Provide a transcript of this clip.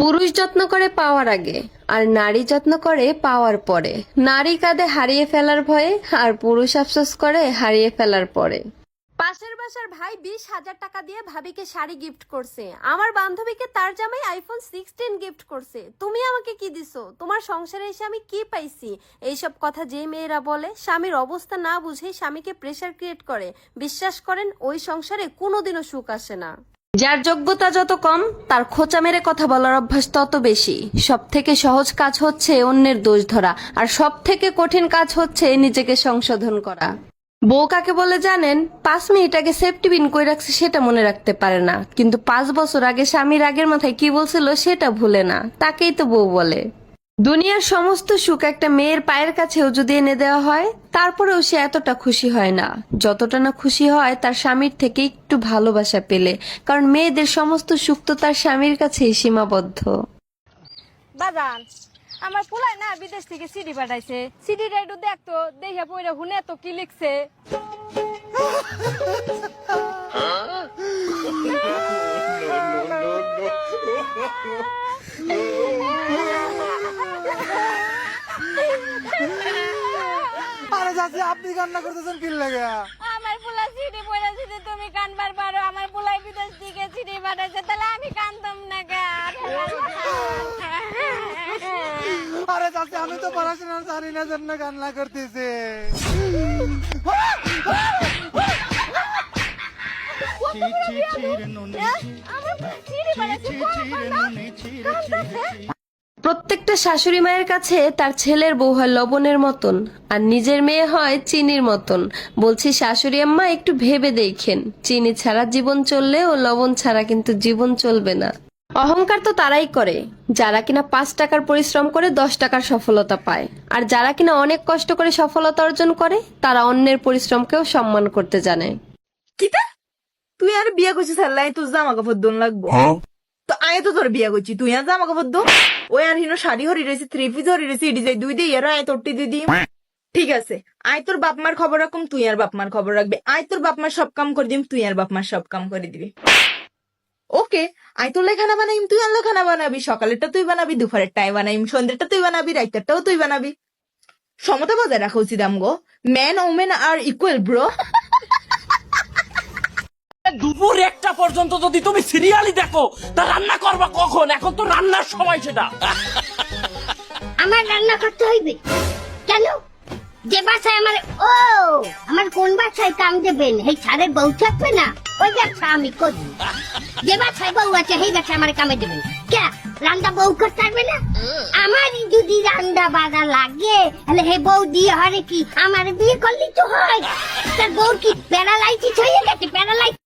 পুরুষ যত্ন করে পাওয়ার আগে আর নারী যত্ন করে পাওয়ার পরে। নারী কাঁদে হারিয়ে ফেলার ভয়ে আর পুরুষ আফসোস করে হারিয়ে ফেলার পরে। পাশের বাসার ভাই বিশ হাজার টাকা দিয়ে ভাবিকে শাড়ি গিফট করছে। আমার বান্ধবীকে তার জামাই আইফোন সিক্সটিন গিফট করছে। তুমি আমাকে কি দিছো? তোমার সংসারে এসে আমি কি পাইছি? এইসব কথা যে মেয়েরা বলে, স্বামীর অবস্থা না বুঝে স্বামীকে প্রেশার ক্রিয়েট করে। বিশ্বাস করেন, ওই সংসারে কোনোদিনও সুখ আসে না। যার যোগ্যতা যত কম, তার খোঁচা মেরে কথা বলার অভ্যাস তত বেশি। সব থেকে সহজ কাজ হচ্ছে অন্যের দোষ ধরা, আর সব থেকে কঠিন কাজ হচ্ছে নিজেকে সংশোধন করা। বউ কাকে বলে জানেন, পাঁচ মিনিট আগে সেফটি বিন কই রাখছে সেটা মনে রাখতে পারে না। কিন্তু পাঁচ বছর আগে স্বামীর আগের মাথায় কি বলছিল সেটা ভুলে না। তাকেই তো বউ বলে। দুনিয়ার সমস্ত সুখ একটা মেয়ের পায়ের কাছেও যদি এনে দেওয়া হয় তারপরেও সে এতটা খুশি হয় না যতটা না খুশি হয় তার স্বামীর থেকে একটু ভালোবাসা পেলে কারণ মেয়েদের সমস্ত সুখ তো তার স্বামীর কাছেই সীমাবদ্ধ বাজান আমার পোলাই না বিদেশ থেকে সিডি পাঠাইছে সিডিটা একটু দেখতো দেখে পড়ে হুনে তো কি লিখছে আরে চাচি আপনি কান্না করতেছেন কি লাগে আমার পোলা সিডি পড়ে যদি তুমি কানবার পারো আমার পোলাই বিদেশ থেকে সিডি পাঠাইছে তাহলে আমি কানতাম না কেন আরে চাচি আমি তো পড়াশোনা জানি না জন্য কান্না করতেছে আমার পোলা সিডি পাঠাইছে কানতাছে প্রত্যেকটা শাশুড়ি মায়ের কাছে তার ছেলের বউ হয় লবণের মতন আর নিজের মেয়ে হয় চিনির মতন। বলছি শাশুড়ি আম্মা একটু ভেবে দেখেন। চিনি ছাড়া জীবন চললে ও লবণ ছাড়া কিন্তু জীবন চলবে না। অহংকার তো তারাই করে। যারা কিনা পাঁচ টাকার পরিশ্রম করে দশ টাকার সফলতা পায়। আর যারা কিনা অনেক কষ্ট করে সফলতা অর্জন করে তারা অন্যের পরিশ্রমকেও সম্মান করতে জানে। তুই আর বিয়া করছিস তোর জামা কাপড় দোন লাগবো। তো আয় তো তোর বিয়া করছি। তুই আর জামা কাপড় দো ওই আর হিনো শাড়ি হরি রয়েছে থ্রি পিস হরি রয়েছে ইডি যাই দুই দিয়ে এর আয় তোরটি দুই দিই ঠিক আছে আয় তোর বাপ মার খবর রাখুম তুই আর বাপ মার খবর রাখবে। আয় তোর বাপ মার সব কাম করে দিম তুই আর বাপ মার সব কাম করে দিবি। ওকে আয় তোর লেখানা বানাইম তুই আর লেখানা বানাবি। সকালেরটা তুই বানাবি দুপুরের টাই বানাইম সন্ধ্যেরটা তুই বানাবি রাইতেরটাও তুই বানাবি। সমতা বজায় রাখা উচিত আমগো ম্যান ওমেন আর ইকুয়াল ব্রো দুপুর পর্যন্ত যদি তুমি সিরিয়ালই দেখো, তা রান্না করবা কখন? এখন তো রান্নার সময় সেটা। আমার রান্না করতে হইবে। কেন? যে বাসায় আমার ও, আমার কোন বাসায় কাম দেবেন? এই ছাড়ের বউ থাকবে না? ওই ব্যবসা আমি করি। যে বাসায় বউ আছে সেই বাসায় আমার কামে দেবেন। কে? রান্না বউ করতে পারবে না? আমারই যদি রান্না বাড়া লাগে, তাহলে হে বউ দিয়ে হরে কি আমার বিয়ে করলেই তো হয়। তার বউ কি প্যারালাইসিস হয়ে গেছে? প্যারালাইসিস